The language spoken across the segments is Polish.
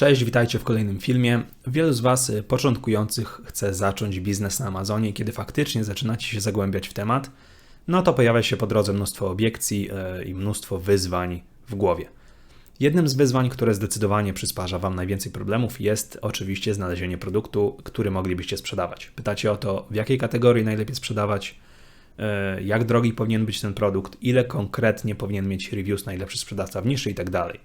Cześć, witajcie w kolejnym filmie. Wielu z Was y, początkujących chce zacząć biznes na Amazonie, kiedy faktycznie zaczynacie się zagłębiać w temat, no to pojawia się po drodze mnóstwo obiekcji y, i mnóstwo wyzwań w głowie. Jednym z wyzwań, które zdecydowanie przysparza Wam najwięcej problemów, jest oczywiście znalezienie produktu, który moglibyście sprzedawać. Pytacie o to, w jakiej kategorii najlepiej sprzedawać, y, jak drogi powinien być ten produkt, ile konkretnie powinien mieć reviews najlepszy sprzedawca w niszy i tak dalej.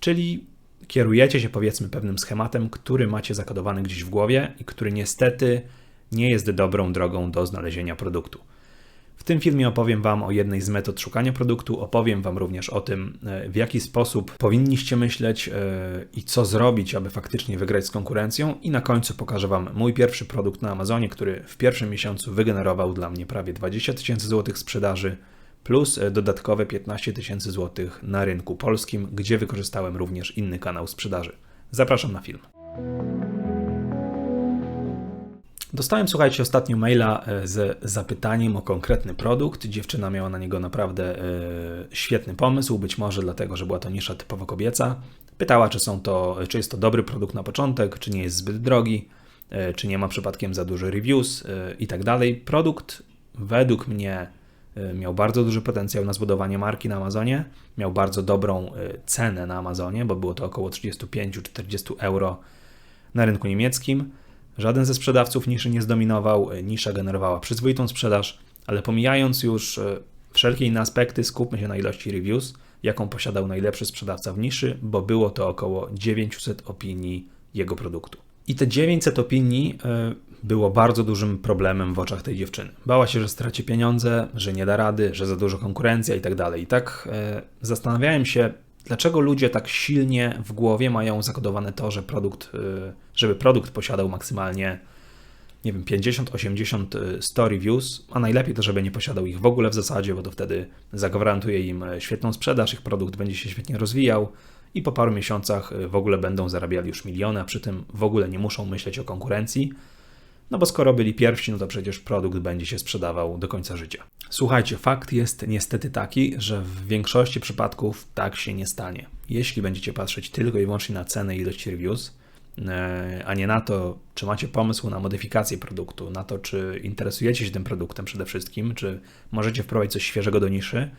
Czyli kierujecie się powiedzmy pewnym schematem, który macie zakodowany gdzieś w głowie i który niestety nie jest dobrą drogą do znalezienia produktu. W tym filmie opowiem Wam o jednej z metod szukania produktu, opowiem Wam również o tym, e, w jaki sposób powinniście myśleć e, i co zrobić, aby faktycznie wygrać z konkurencją, i na końcu pokażę Wam mój pierwszy produkt na Amazonie, który w pierwszym miesiącu wygenerował dla mnie prawie 20 tysięcy złotych sprzedaży plus e, dodatkowe 15 tysięcy złotych na rynku polskim, gdzie wykorzystałem również inny kanał sprzedaży. Zapraszam na film. Dostałem, słuchajcie, ostatnio maila e, z zapytaniem o konkretny produkt. Dziewczyna miała na niego naprawdę e, świetny pomysł, być może dlatego, że była to nisza typowo kobieca. Pytała, czy, są to, czy jest to dobry produkt na początek, czy nie jest zbyt drogi, czy nie ma przypadkiem za dużo reviews i tak dalej. Produkt według mnie miał bardzo duży potencjał na zbudowanie marki na Amazonie, miał bardzo dobrą y, cenę na Amazonie, bo było to około 35-40 euro na rynku niemieckim. Żaden ze sprzedawców niszy nie zdominował, y, nisza generowała przyzwoitą sprzedaż, ale pomijając już wszelkie inne aspekty, skupmy się na ilości reviews, jaką posiadał najlepszy sprzedawca w niszy, bo było to około 900 opinii jego produktu. I te 900 opinii było bardzo dużym problemem w oczach tej dziewczyny. Bała się, że straci pieniądze, że nie da rady, że za dużo konkurencja i tak dalej. I tak e, zastanawiałem się, dlaczego ludzie tak silnie w głowie mają zakodowane to, że produkt, e, żeby produkt posiadał maksymalnie nie wiem, 50, 80, 100 reviews, a najlepiej to, żeby nie posiadał ich w ogóle w zasadzie, bo to wtedy zagwarantuje im e, świetną sprzedaż, ich produkt będzie się świetnie rozwijał i po paru miesiącach e, w ogóle będą zarabiali już miliony, a przy tym w ogóle nie muszą myśleć o konkurencji no bo skoro byli pierwsi, no to przecież produkt będzie się sprzedawał do końca życia. Słuchajcie, fakt jest niestety taki, że w większości przypadków tak się nie stanie. Jeśli będziecie patrzeć tylko i wyłącznie na cenę i ilość reviews, e, a nie na to, czy macie pomysł na modyfikację produktu, na to, czy interesujecie się tym produktem przede wszystkim, czy możecie wprowadzić coś świeżego do niszy,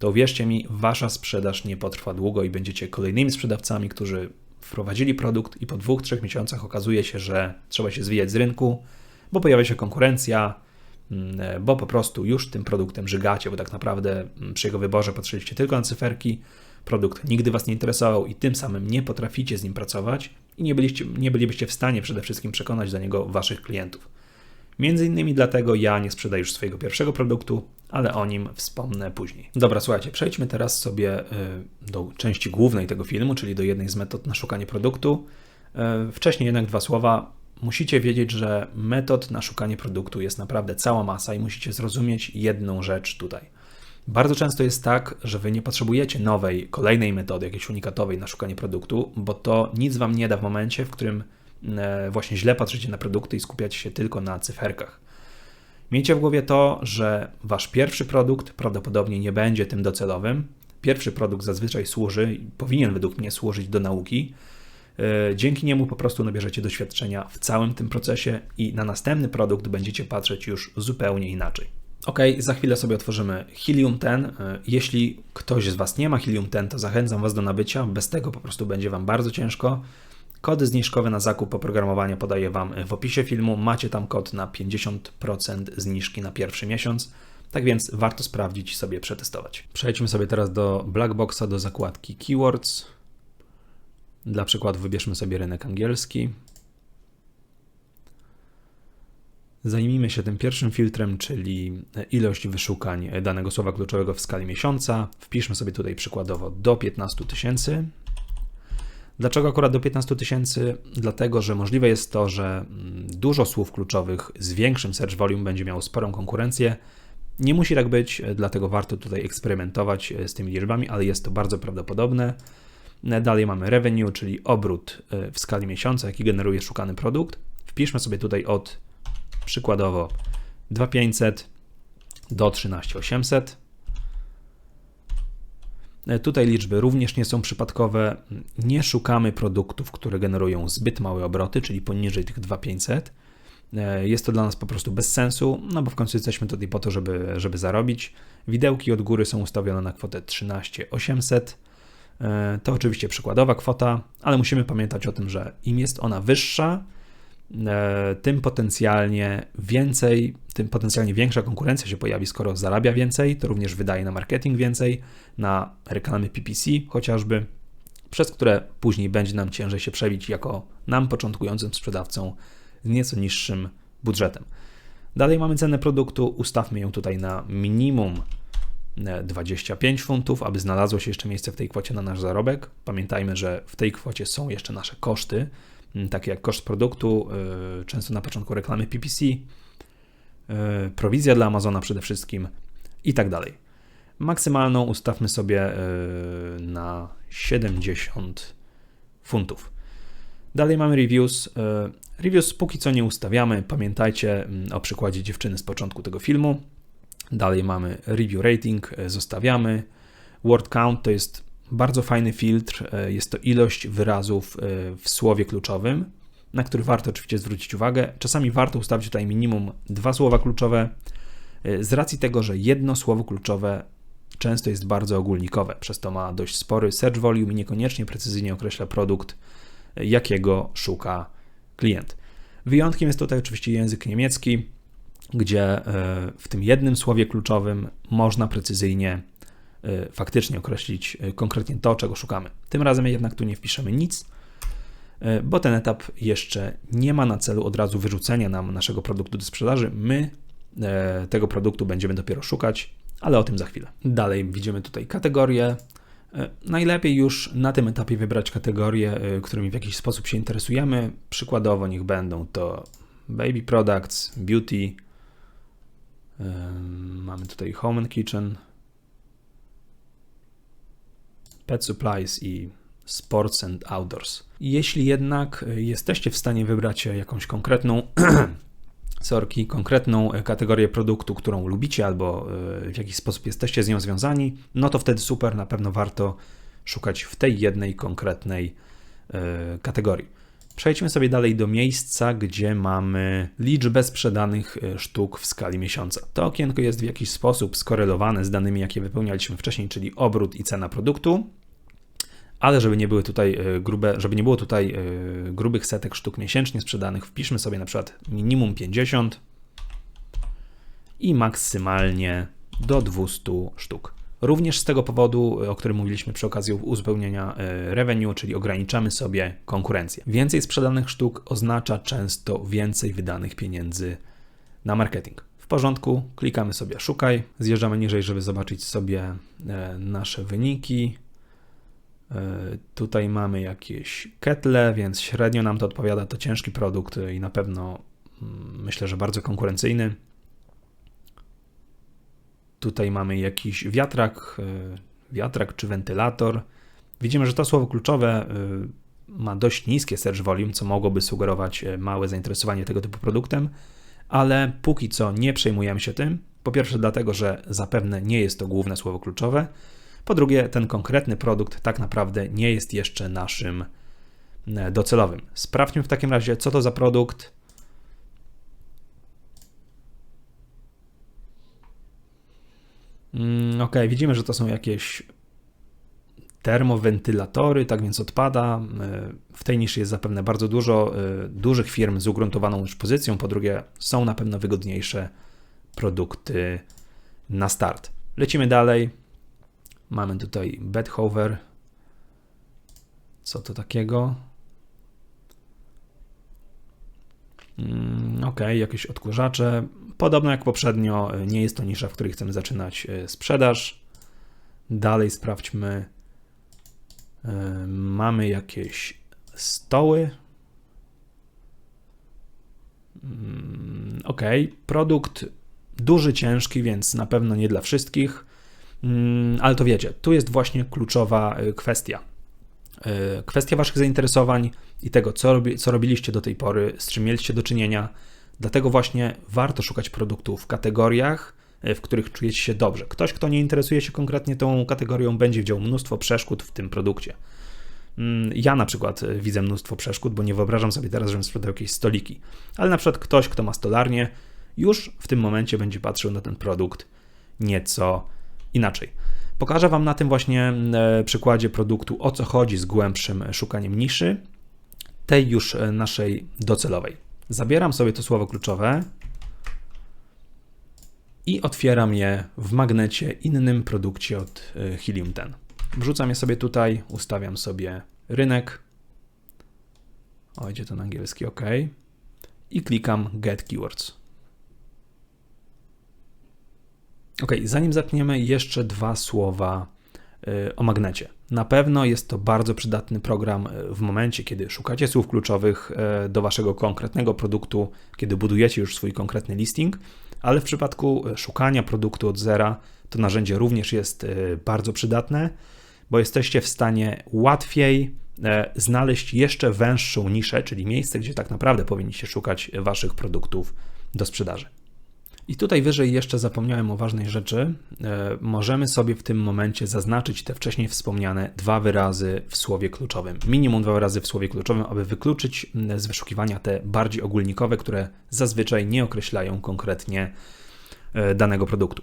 to uwierzcie mi, wasza sprzedaż nie potrwa długo i będziecie kolejnymi sprzedawcami, którzy wprowadzili produkt i po dwóch, trzech miesiącach okazuje się, że trzeba się zwijać z rynku, bo pojawia się konkurencja, mm, bo po prostu już tym produktem żygacie, bo tak naprawdę mm, przy jego wyborze patrzyliście tylko na cyferki, produkt nigdy Was nie interesował i tym samym nie potraficie z nim pracować i nie, byliście, nie bylibyście w stanie przede wszystkim przekonać do niego Waszych klientów. Między innymi dlatego ja nie sprzedaję już swojego pierwszego produktu, ale o nim wspomnę później. Dobra, słuchajcie, przejdźmy teraz sobie y, do części głównej tego filmu, czyli do jednej z metod na szukanie produktu. Y, wcześniej jednak dwa słowa. Musicie wiedzieć, że metod na szukanie produktu jest naprawdę cała masa i musicie zrozumieć jedną rzecz tutaj. Bardzo często jest tak, że wy nie potrzebujecie nowej, kolejnej metody, jakiejś unikatowej na szukanie produktu, bo to nic wam nie da w momencie, w którym E, właśnie źle patrzycie na produkty i skupiacie się tylko na cyferkach. Miejcie w głowie to, że wasz pierwszy produkt prawdopodobnie nie będzie tym docelowym. Pierwszy produkt zazwyczaj służy, powinien według mnie służyć do nauki. E, dzięki niemu po prostu nabierzecie doświadczenia w całym tym procesie i na następny produkt będziecie patrzeć już zupełnie inaczej. Ok, za chwilę sobie otworzymy Helium 10. E, jeśli ktoś z Was nie ma Helium 10, to zachęcam Was do nabycia. Bez tego po prostu będzie Wam bardzo ciężko. Kody zniżkowe na zakup oprogramowania podaję Wam w opisie filmu. Macie tam kod na 50% zniżki na pierwszy miesiąc. Tak więc warto sprawdzić i sobie przetestować. Przejdźmy sobie teraz do Blackboxa, do zakładki Keywords. Dla przykładu wybierzmy sobie rynek angielski. Zajmijmy się tym pierwszym filtrem, czyli ilość wyszukań danego słowa kluczowego w skali miesiąca. Wpiszmy sobie tutaj przykładowo do 15 tysięcy. Dlaczego akurat do 15 tysięcy? Dlatego, że możliwe jest to, że mm, dużo słów kluczowych z większym search volume będzie miało sporą konkurencję. Nie musi tak być, dlatego warto tutaj eksperymentować e, z tymi liczbami, ale jest to bardzo prawdopodobne. E, dalej mamy revenue, czyli obrót e, w skali miesiąca, jaki generuje szukany produkt. Wpiszmy sobie tutaj od przykładowo 2500 do 13800. E, tutaj liczby również nie są przypadkowe. Nie szukamy produktów, które generują zbyt małe obroty, czyli poniżej tych 2500. E, jest to dla nas po prostu bez sensu, no bo w końcu jesteśmy tutaj po to, żeby, żeby zarobić. Widełki od góry są ustawione na kwotę 13800. E, to oczywiście przykładowa kwota, ale musimy pamiętać o tym, że im jest ona wyższa, tym potencjalnie więcej, tym potencjalnie większa konkurencja się pojawi, skoro zarabia więcej, to również wydaje na marketing więcej, na reklamy PPC chociażby, przez które później będzie nam ciężej się przebić jako nam początkującym sprzedawcą z nieco niższym budżetem. Dalej mamy cenę produktu, ustawmy ją tutaj na minimum 25 e, funtów, aby znalazło się jeszcze miejsce w tej kwocie na nasz zarobek. Pamiętajmy, że w tej kwocie są jeszcze nasze koszty, takie jak koszt produktu, y, często na początku reklamy PPC, y, prowizja dla Amazona przede wszystkim i tak dalej. Maksymalną ustawmy sobie y, na 70 funtów. Dalej mamy reviews. Reviews póki co nie ustawiamy. Pamiętajcie mm, o przykładzie dziewczyny z początku tego filmu. Dalej mamy review rating, zostawiamy. Word count to jest bardzo fajny filtr. E, jest to ilość wyrazów e, w słowie kluczowym, na który warto oczywiście zwrócić uwagę. Czasami warto ustawić tutaj minimum dwa słowa kluczowe, e, z racji tego, że jedno słowo kluczowe często jest bardzo ogólnikowe, przez to ma dość spory search volume i niekoniecznie precyzyjnie określa produkt, jakiego szuka klient. Wyjątkiem jest tutaj oczywiście język niemiecki, gdzie w tym jednym słowie kluczowym można precyzyjnie faktycznie określić y, konkretnie to, czego szukamy. Tym razem jednak tu nie wpiszemy nic, y, bo ten etap jeszcze nie ma na celu od razu wyrzucenia nam naszego produktu do sprzedaży. My tego produktu będziemy dopiero szukać, ale o tym za chwilę. Dalej widzimy tutaj kategorie. Najlepiej już na tym etapie wybrać kategorie, którymi w jakiś sposób się interesujemy. Przykładowo niech będą to baby products, beauty, mamy tutaj home and kitchen, Pet Supplies i Sports and Outdoors. Jeśli jednak e, jesteście w stanie wybrać jakąś konkretną sorki, konkretną e, kategorię produktu, którą lubicie albo e, w jakiś sposób jesteście z nią związani, no to wtedy super, na pewno warto szukać w tej jednej konkretnej kategorii. Przejdźmy sobie dalej do miejsca, gdzie mamy liczbę sprzedanych sztuk w skali miesiąca. To okienko jest w jakiś sposób skorelowane z danymi, jakie wypełnialiśmy wcześniej, czyli obrót i cena produktu ale żeby nie były tutaj e, grube, żeby nie było tutaj e, grubych setek sztuk miesięcznie sprzedanych, wpiszmy sobie na przykład minimum 50 i maksymalnie do 200 sztuk. Również z tego powodu, o którym mówiliśmy przy okazji uzupełnienia e, revenue, czyli ograniczamy sobie konkurencję. Więcej sprzedanych sztuk oznacza często więcej wydanych pieniędzy na marketing. W porządku, klikamy sobie szukaj, zjeżdżamy niżej, żeby zobaczyć sobie nasze wyniki. E, tutaj mamy jakieś ketle, więc średnio nam to odpowiada. To ciężki produkt i na pewno mm, myślę, że bardzo konkurencyjny. Tutaj mamy jakiś wiatrak, e, wiatrak czy wentylator. Widzimy, że to słowo kluczowe e, ma dość niskie search volume, co mogłoby sugerować małe zainteresowanie tego typu produktem, ale póki co nie przejmujemy się tym. Po pierwsze, dlatego, że zapewne nie jest to główne słowo kluczowe. Po drugie, ten konkretny produkt tak naprawdę nie jest jeszcze naszym e, docelowym. Sprawdźmy w takim razie, co to za produkt. Mm, ok, widzimy, że to są jakieś termowentylatory, tak więc odpada. E, w tej niszy jest zapewne bardzo dużo e, dużych firm z ugruntowaną już pozycją. Po drugie, są na pewno wygodniejsze produkty na start. Lecimy dalej. Mamy tutaj bedhover. Co to takiego? Mm, ok, jakieś odkurzacze. Podobno jak poprzednio, nie jest to nisza, w której chcemy zaczynać e, sprzedaż. Dalej sprawdźmy. E, mamy jakieś stoły. Mm, ok, produkt duży, ciężki, więc na pewno nie dla wszystkich. Mm, ale to wiecie, tu jest właśnie kluczowa y, kwestia. Y, kwestia Waszych zainteresowań i tego, co, robi, co robiliście do tej pory, z czym mieliście do czynienia. Dlatego właśnie warto szukać produktów w kategoriach, w których czujecie się dobrze. Ktoś, kto nie interesuje się konkretnie tą kategorią, będzie widział mnóstwo przeszkód w tym produkcie. Mm, ja na przykład widzę mnóstwo przeszkód, bo nie wyobrażam sobie teraz, żebym sprzedał jakieś stoliki. Ale na przykład ktoś, kto ma stolarnię, już w tym momencie będzie patrzył na ten produkt nieco inaczej. Pokażę Wam na tym właśnie e, przykładzie produktu, o co chodzi z głębszym szukaniem niszy, tej już e, naszej docelowej. Zabieram sobie to słowo kluczowe i otwieram je w magnecie innym produkcie od e, Helium 10. Wrzucam je sobie tutaj, ustawiam sobie rynek. O, idzie to na angielski, OK. I klikam Get Keywords. Ok, zanim zapniemy, jeszcze dwa słowa y, o magnecie. Na pewno jest to bardzo przydatny program y, w momencie, kiedy szukacie słów kluczowych y, do waszego konkretnego produktu, kiedy budujecie już swój konkretny listing, ale w przypadku szukania produktu od zera to narzędzie również jest bardzo przydatne, bo jesteście w stanie łatwiej znaleźć jeszcze węższą niszę, czyli miejsce, gdzie tak naprawdę powinniście szukać waszych produktów do sprzedaży. I tutaj wyżej jeszcze zapomniałem o ważnej rzeczy. E, możemy sobie w tym momencie zaznaczyć te wcześniej wspomniane dwa wyrazy w słowie kluczowym. Minimum dwa wyrazy w słowie kluczowym, aby wykluczyć z wyszukiwania te bardziej ogólnikowe, które zazwyczaj nie określają konkretnie e, danego produktu.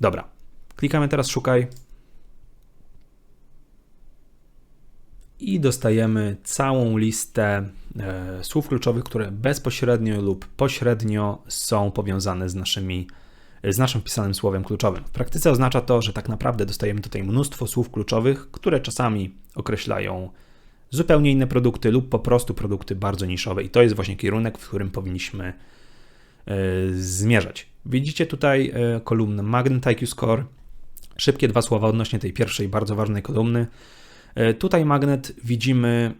Dobra, klikamy teraz szukaj. I dostajemy całą listę e, słów kluczowych, które bezpośrednio lub pośrednio są powiązane z, naszymi, z naszym wpisanym słowem kluczowym. W praktyce oznacza to, że tak naprawdę dostajemy tutaj mnóstwo słów kluczowych, które czasami określają zupełnie inne produkty lub po prostu produkty bardzo niszowe i to jest właśnie kierunek, w którym powinniśmy e, zmierzać. Widzicie tutaj e, kolumnę Magnet IQ Score. Szybkie dwa słowa odnośnie tej pierwszej bardzo ważnej kolumny. E, tutaj magnet widzimy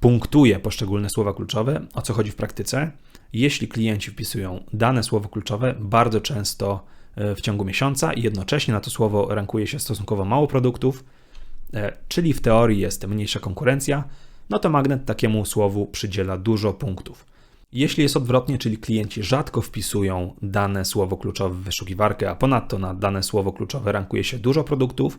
punktuje poszczególne słowa kluczowe. O co chodzi w praktyce? Jeśli klienci wpisują dane słowo kluczowe, bardzo często e, w ciągu miesiąca i jednocześnie na to słowo rankuje się stosunkowo mało produktów, e, czyli w teorii jest mniejsza konkurencja, no to magnet takiemu słowu przydziela dużo punktów. Jeśli jest odwrotnie, czyli klienci rzadko wpisują dane słowo kluczowe w wyszukiwarkę, a ponadto na dane słowo kluczowe rankuje się dużo produktów,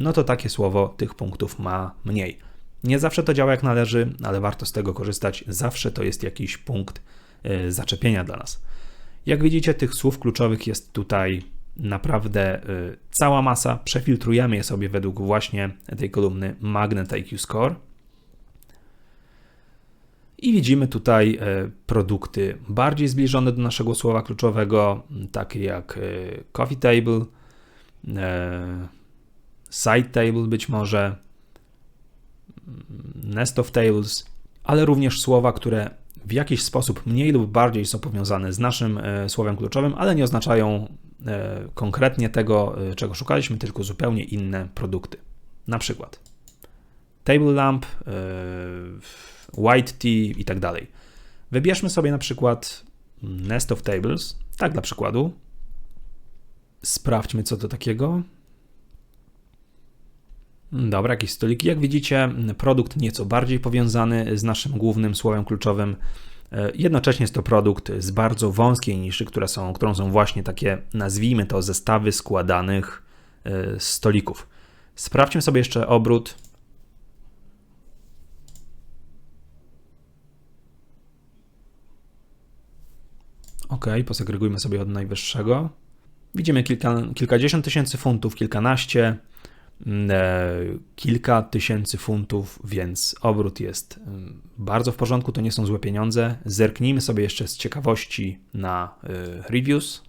no to takie słowo tych punktów ma mniej. Nie zawsze to działa jak należy, ale warto z tego korzystać. Zawsze to jest jakiś punkt y, zaczepienia dla nas. Jak widzicie, tych słów kluczowych jest tutaj naprawdę y, cała masa. Przefiltrujemy je sobie według właśnie tej kolumny Magnet IQ Score. I widzimy tutaj y, produkty bardziej zbliżone do naszego słowa kluczowego, takie jak Coffee Table, side table być może, nest of tables, ale również słowa, które w jakiś sposób mniej lub bardziej są powiązane z naszym e, słowem kluczowym, ale nie oznaczają e, konkretnie tego, e, czego szukaliśmy, tylko zupełnie inne produkty. Na przykład table lamp, white tea i tak dalej. Wybierzmy sobie na przykład nest of tables, tak dla przykładu. Sprawdźmy, co to takiego. Dobra, jakieś stoliki. Jak widzicie, produkt nieco bardziej powiązany z naszym głównym słowem kluczowym. E, jednocześnie jest to produkt z bardzo wąskiej niszy, które są, którą są właśnie takie, nazwijmy to, zestawy składanych e, stolików. Sprawdźmy sobie jeszcze obrót. Ok, posegregujmy sobie od najwyższego. Widzimy kilka, kilkadziesiąt tysięcy funtów, kilkanaście. E, kilka tysięcy funtów, więc obrót jest mm, bardzo w porządku, to nie są złe pieniądze. Zerknijmy sobie jeszcze z ciekawości na e, reviews.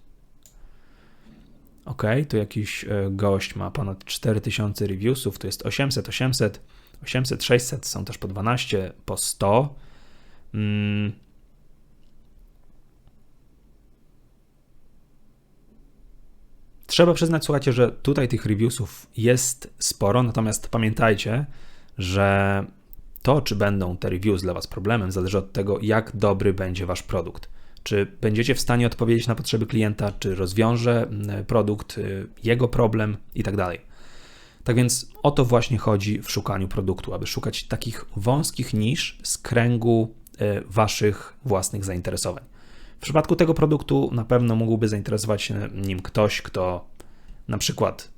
Ok, tu jakiś e, gość ma ponad 4000 reviewsów, to jest 800, 800, 800, 600, są też po 12, po 100. Trzeba przyznać, słuchajcie, że tutaj tych reviewsów jest sporo, natomiast pamiętajcie, że to, czy będą te reviews dla Was problemem, zależy od tego, jak dobry będzie Wasz produkt. Czy będziecie w stanie odpowiedzieć na potrzeby klienta, czy rozwiąże mm, produkt y, jego problem i tak. Tak więc o to właśnie chodzi w szukaniu produktu, aby szukać takich wąskich nisz z kręgu y, Waszych własnych zainteresowań. W przypadku tego produktu na pewno mógłby zainteresować się nim ktoś, kto na przykład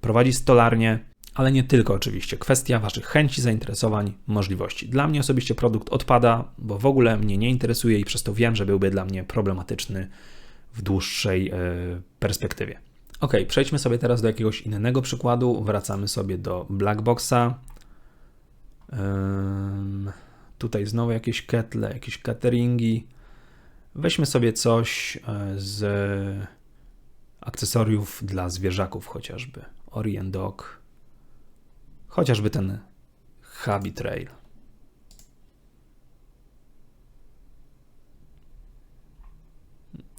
prowadzi stolarnię, ale nie tylko oczywiście. Kwestia Waszych chęci, zainteresowań, możliwości. Dla mnie osobiście produkt odpada, bo w ogóle mnie nie interesuje i przez to wiem, że byłby dla mnie problematyczny w dłuższej yy, perspektywie. Ok, przejdźmy sobie teraz do jakiegoś innego przykładu. Wracamy sobie do Blackboxa. Tutaj znowu jakieś ketle, jakieś cateringi. Weźmy sobie coś e, z akcesoriów dla zwierzaków chociażby. Orient Dog. Chociażby ten Habi Trail.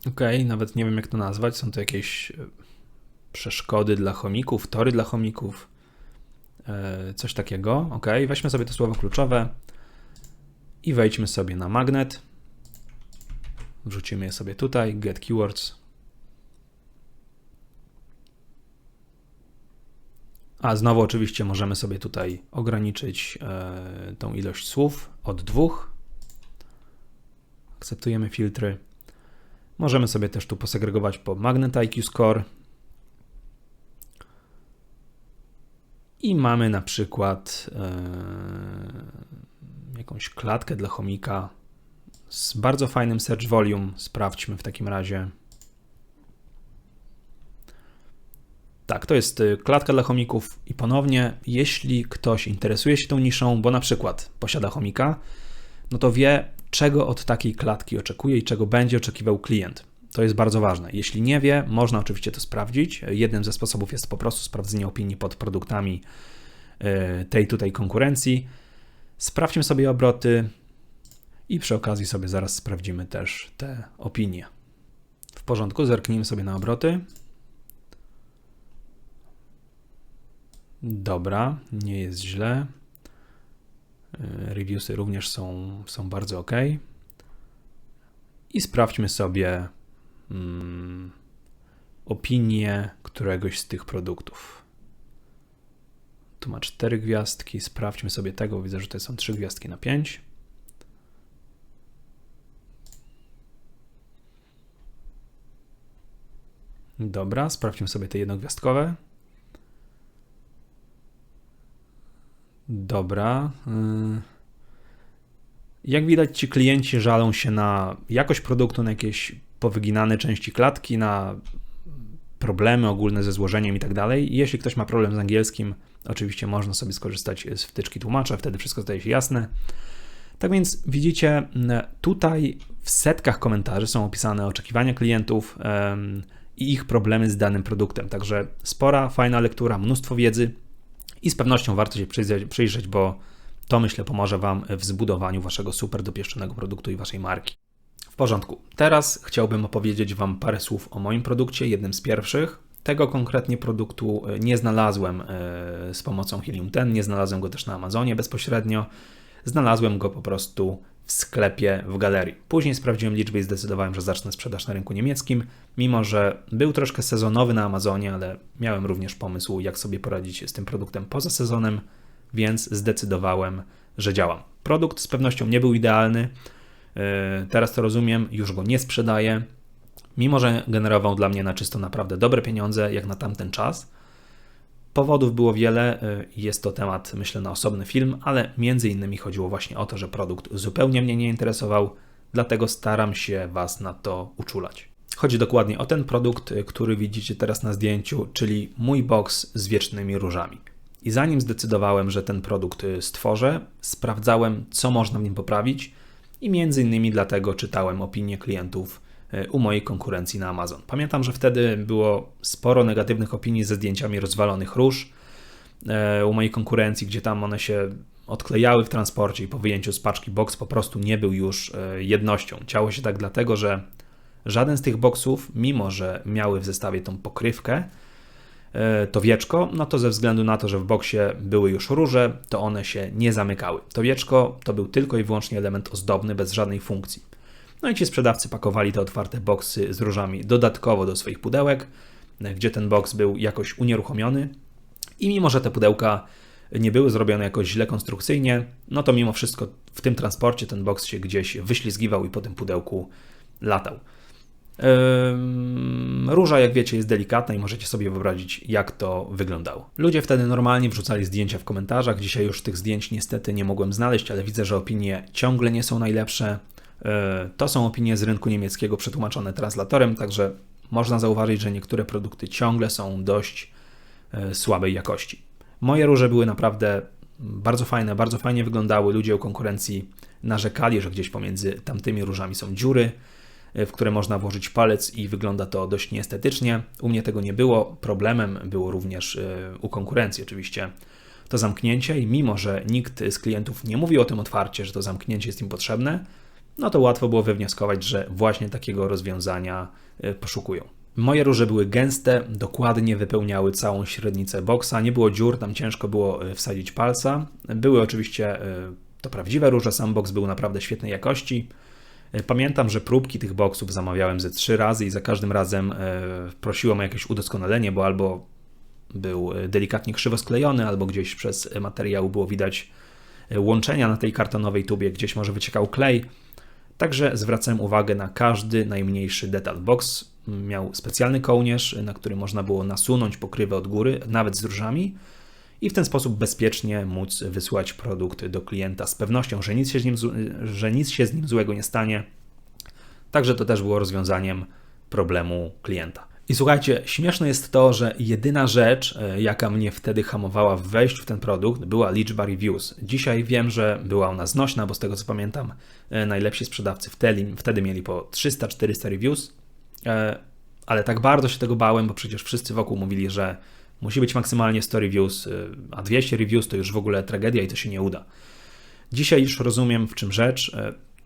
Ok, nawet nie wiem jak to nazwać. Są to jakieś e, przeszkody dla chomików, tory dla chomików, e, coś takiego. Ok, weźmy sobie to słowo kluczowe i wejdźmy sobie na magnet. Wrzucimy je sobie tutaj, get keywords. A znowu oczywiście możemy sobie tutaj ograniczyć e, tą ilość słów od dwóch. Akceptujemy filtry. Możemy sobie też tu posegregować po Magnet IQ Score. I mamy na przykład e, jakąś klatkę dla chomika z bardzo fajnym search volume. Sprawdźmy w takim razie. Tak, to jest y, klatka dla chomików i ponownie, jeśli ktoś interesuje się tą niszą, bo na przykład posiada chomika, no to wie, czego od takiej klatki oczekuje i czego będzie oczekiwał klient. To jest bardzo ważne. Jeśli nie wie, można oczywiście to sprawdzić. Jednym ze sposobów jest po prostu sprawdzenie opinii pod produktami y, tej tutaj konkurencji. Sprawdźmy sobie obroty i przy okazji sobie zaraz sprawdzimy też te opinie. W porządku, zerknijmy sobie na obroty. Dobra, nie jest źle. Reviewsy również są, są bardzo ok. I sprawdźmy sobie mm, opinię któregoś z tych produktów. Tu ma 4 gwiazdki. Sprawdźmy sobie tego. Widzę, że to są 3 gwiazdki na 5. Dobra, sprawdźmy sobie te jednogwiazdkowe. Dobra. Y, jak widać, ci klienci żalą się na jakość produktu, na jakieś powyginane części klatki, na problemy ogólne ze złożeniem i tak dalej. Jeśli ktoś ma problem z angielskim, oczywiście można sobie skorzystać z wtyczki tłumacza, wtedy wszystko staje się jasne. Tak więc widzicie, tutaj w setkach komentarzy są opisane oczekiwania klientów i ich problemy z danym produktem. Także spora, fajna lektura, mnóstwo wiedzy i z pewnością warto się przyjrzeć, bo to myślę pomoże Wam w zbudowaniu Waszego super dopieszczonego produktu i Waszej marki. W porządku. Teraz chciałbym opowiedzieć Wam parę słów o moim produkcie, jednym z pierwszych. Tego konkretnie produktu e, nie znalazłem e, z pomocą Helium 10, nie znalazłem go też na Amazonie bezpośrednio. Znalazłem go po prostu w sklepie w galerii. Później sprawdziłem liczby i zdecydowałem, że zacznę sprzedaż na rynku niemieckim, mimo że był troszkę sezonowy na Amazonie, ale miałem również pomysł, jak sobie poradzić z tym produktem poza sezonem, więc zdecydowałem, że działam. Produkt z pewnością nie był idealny. E, teraz to rozumiem, już go nie sprzedaję, mimo że generował dla mnie na czysto naprawdę dobre pieniądze, jak na tamten czas. Powodów było wiele, y, jest to temat, myślę, na osobny film, ale między innymi chodziło właśnie o to, że produkt zupełnie mnie nie interesował, dlatego staram się Was na to uczulać. Chodzi dokładnie o ten produkt, y, który widzicie teraz na zdjęciu, czyli mój box z wiecznymi różami. I zanim zdecydowałem, że ten produkt y, stworzę, sprawdzałem, co można w nim poprawić i między innymi dlatego czytałem opinie klientów u mojej konkurencji na Amazon. Pamiętam, że wtedy było sporo negatywnych opinii ze zdjęciami rozwalonych róż e, u mojej konkurencji, gdzie tam one się odklejały w transporcie i po wyjęciu z paczki box po prostu nie był już e, jednością. Ciało się tak dlatego, że żaden z tych boksów, mimo że miały w zestawie tą pokrywkę, to wieczko, no to ze względu na to, że w boksie były już róże, to one się nie zamykały. To wieczko to był tylko i wyłącznie element ozdobny, bez żadnej funkcji. No i ci sprzedawcy pakowali te otwarte boksy z różami dodatkowo do swoich pudełek, gdzie ten boks był jakoś unieruchomiony. I mimo, że te pudełka nie były zrobione jakoś źle konstrukcyjnie, no to mimo wszystko w tym transporcie ten boks się gdzieś wyślizgiwał i po tym pudełku latał. Róża, jak wiecie, jest delikatna i możecie sobie wyobrazić, jak to wyglądało. Ludzie wtedy normalnie wrzucali zdjęcia w komentarzach. Dzisiaj już tych zdjęć niestety nie mogłem znaleźć, ale widzę, że opinie ciągle nie są najlepsze. E, to są opinie z rynku niemieckiego przetłumaczone translatorem, także można zauważyć, że niektóre produkty ciągle są dość e, słabej jakości. Moje róże były naprawdę bardzo fajne, bardzo fajnie wyglądały. Ludzie o konkurencji narzekali, że gdzieś pomiędzy tamtymi różami są dziury w które można włożyć palec i wygląda to dość nieestetycznie. U mnie tego nie było. Problemem było również e, u konkurencji oczywiście to zamknięcie i mimo, że nikt z klientów nie mówił o tym otwarcie, że to zamknięcie jest im potrzebne, no to łatwo było wywnioskować, że właśnie takiego rozwiązania e, poszukują. Moje róże były gęste, dokładnie wypełniały całą średnicę boksa, nie było dziur, tam ciężko było e, wsadzić palca. Były oczywiście to prawdziwe róże, sam boks był naprawdę świetnej jakości. E, pamiętam, że próbki tych boksów zamawiałem ze trzy razy i za każdym razem e, prosiłem o jakieś udoskonalenie, bo albo był e, delikatnie krzywo sklejony, albo gdzieś przez materiał było widać łączenia na tej kartonowej tubie, gdzieś może wyciekał klej. Także zwracałem uwagę na każdy najmniejszy detal. Box miał specjalny kołnierz, na który można było nasunąć pokrywę od góry, nawet z różami i w ten sposób bezpiecznie móc wysłać produkt do klienta z pewnością, że nic się z nim, że nic się z nim złego nie stanie. Także to też było rozwiązaniem problemu klienta. I słuchajcie, śmieszne jest to, że jedyna rzecz, e, jaka mnie wtedy hamowała w wejściu w ten produkt, była liczba reviews. Dzisiaj wiem, że była ona znośna, bo z tego co pamiętam, e, najlepsi sprzedawcy wtedy, wtedy mieli po 300-400 reviews, e, ale tak bardzo się tego bałem, bo przecież wszyscy wokół mówili, że Musi być maksymalnie 100 reviews, a 200 reviews to już w ogóle tragedia i to się nie uda. Dzisiaj już rozumiem, w czym rzecz.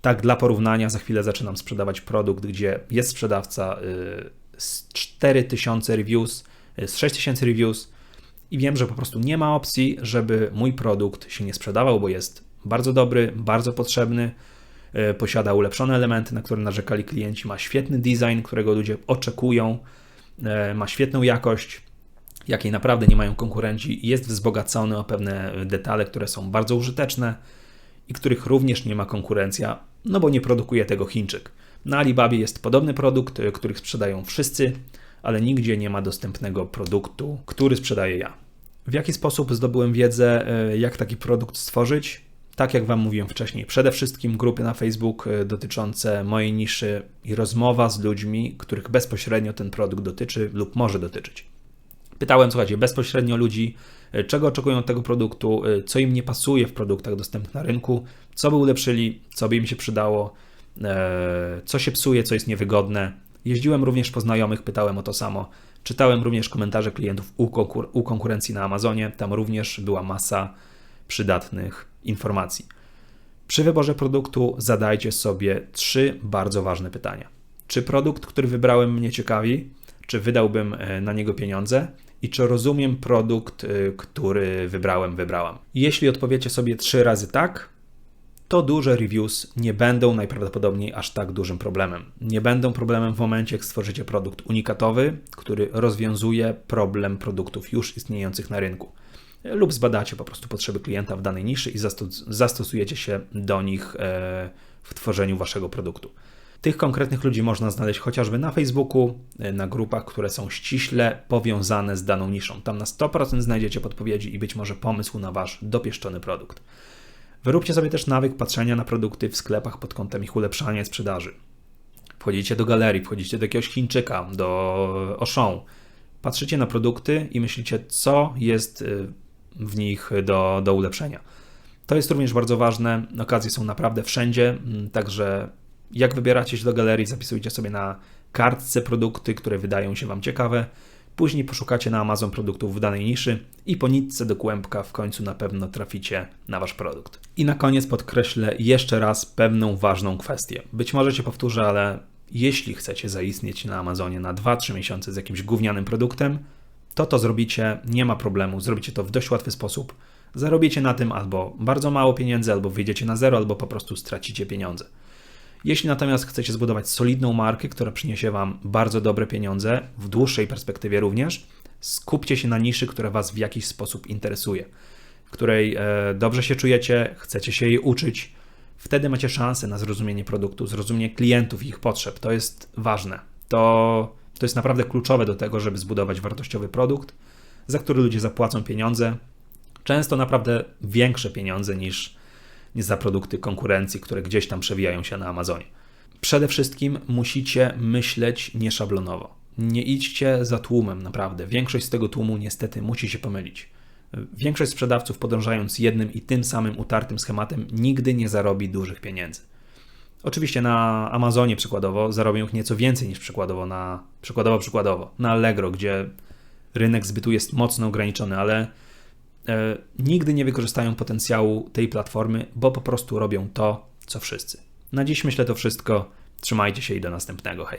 Tak, dla porównania, za chwilę zaczynam sprzedawać produkt, gdzie jest sprzedawca z 4000 reviews, z 6000 reviews i wiem, że po prostu nie ma opcji, żeby mój produkt się nie sprzedawał, bo jest bardzo dobry, bardzo potrzebny, posiada ulepszone elementy, na które narzekali klienci, ma świetny design, którego ludzie oczekują, ma świetną jakość, jakiej naprawdę nie mają konkurenci, jest wzbogacony o pewne detale, które są bardzo użyteczne i których również nie ma konkurencja, no bo nie produkuje tego Chińczyk. Na Alibabie jest podobny produkt, który sprzedają wszyscy, ale nigdzie nie ma dostępnego produktu, który sprzedaję ja. W jaki sposób zdobyłem wiedzę, e, jak taki produkt stworzyć? Tak jak Wam mówiłem wcześniej, przede wszystkim grupy na Facebook e, dotyczące mojej niszy i rozmowa z ludźmi, których bezpośrednio ten produkt dotyczy lub może dotyczyć. Pytałem, słuchajcie, bezpośrednio ludzi, czego oczekują od tego produktu, co im nie pasuje w produktach dostępnych na rynku, co by ulepszyli, co by im się przydało, co się psuje, co jest niewygodne. Jeździłem również po znajomych, pytałem o to samo. Czytałem również komentarze klientów u, konkur- u konkurencji na Amazonie. Tam również była masa przydatnych informacji. Przy wyborze produktu zadajcie sobie trzy bardzo ważne pytania. Czy produkt, który wybrałem, mnie ciekawi? Czy wydałbym na niego pieniądze? i czy rozumiem produkt, y, który wybrałem, wybrałam. Jeśli odpowiecie sobie trzy razy tak, to duże reviews nie będą najprawdopodobniej aż tak dużym problemem. Nie będą problemem w momencie, jak stworzycie produkt unikatowy, który rozwiązuje problem produktów już istniejących na rynku. Lub zbadacie po prostu potrzeby klienta w danej niszy i zastosujecie się do nich e, w tworzeniu waszego produktu. Tych konkretnych ludzi można znaleźć chociażby na Facebooku, e, na grupach, które są ściśle powiązane z daną niszą. Tam na 100% znajdziecie podpowiedzi i być może pomysł na wasz dopieszczony produkt. Wyróbcie sobie też nawyk patrzenia na produkty w sklepach pod kątem ich ulepszania i sprzedaży. Wchodzicie do galerii, wchodzicie do jakiegoś Chińczyka, do Auchan, patrzycie na produkty i myślicie, co jest e, w nich do, do ulepszenia. To jest również bardzo ważne. Okazje są naprawdę wszędzie, także jak wybieracie się do galerii, zapisujcie sobie na kartce produkty, które wydają się Wam ciekawe. Później poszukacie na Amazon produktów w danej niszy i po nitce do kłębka w końcu na pewno traficie na Wasz produkt. I na koniec podkreślę jeszcze raz pewną ważną kwestię. Być może się powtórzę, ale jeśli chcecie zaistnieć na Amazonie na 2-3 miesiące z jakimś gównianym produktem, to to zrobicie, nie ma problemu, zrobicie to w dość łatwy sposób. Zarobicie na tym albo bardzo mało pieniędzy, albo wyjdziecie na zero, albo po prostu stracicie pieniądze. Jeśli natomiast chcecie zbudować solidną markę, która przyniesie Wam bardzo dobre pieniądze, w dłuższej perspektywie również, skupcie się na niszy, która Was w jakiś sposób interesuje, w której e, dobrze się czujecie, chcecie się jej uczyć, Wtedy macie szansę na zrozumienie produktu, zrozumienie klientów i ich potrzeb. To jest ważne. To, to jest naprawdę kluczowe do tego, żeby zbudować wartościowy produkt, za który ludzie zapłacą pieniądze. Często naprawdę większe pieniądze niż, niż za produkty konkurencji, które gdzieś tam przewijają się na Amazonie. Przede wszystkim musicie myśleć nieszablonowo. Nie idźcie za tłumem, naprawdę. Większość z tego tłumu niestety musi się pomylić. Większość sprzedawców, podążając jednym i tym samym utartym schematem, nigdy nie zarobi dużych pieniędzy. Oczywiście na Amazonie przykładowo zarobią ich nieco więcej niż przykładowo na przykładowo przykładowo na Allegro, gdzie rynek zbytu jest mocno ograniczony, ale nigdy nie wykorzystają potencjału tej platformy, bo po prostu robią to, co wszyscy. Na dziś myślę to wszystko. Trzymajcie się i do następnego. Hej.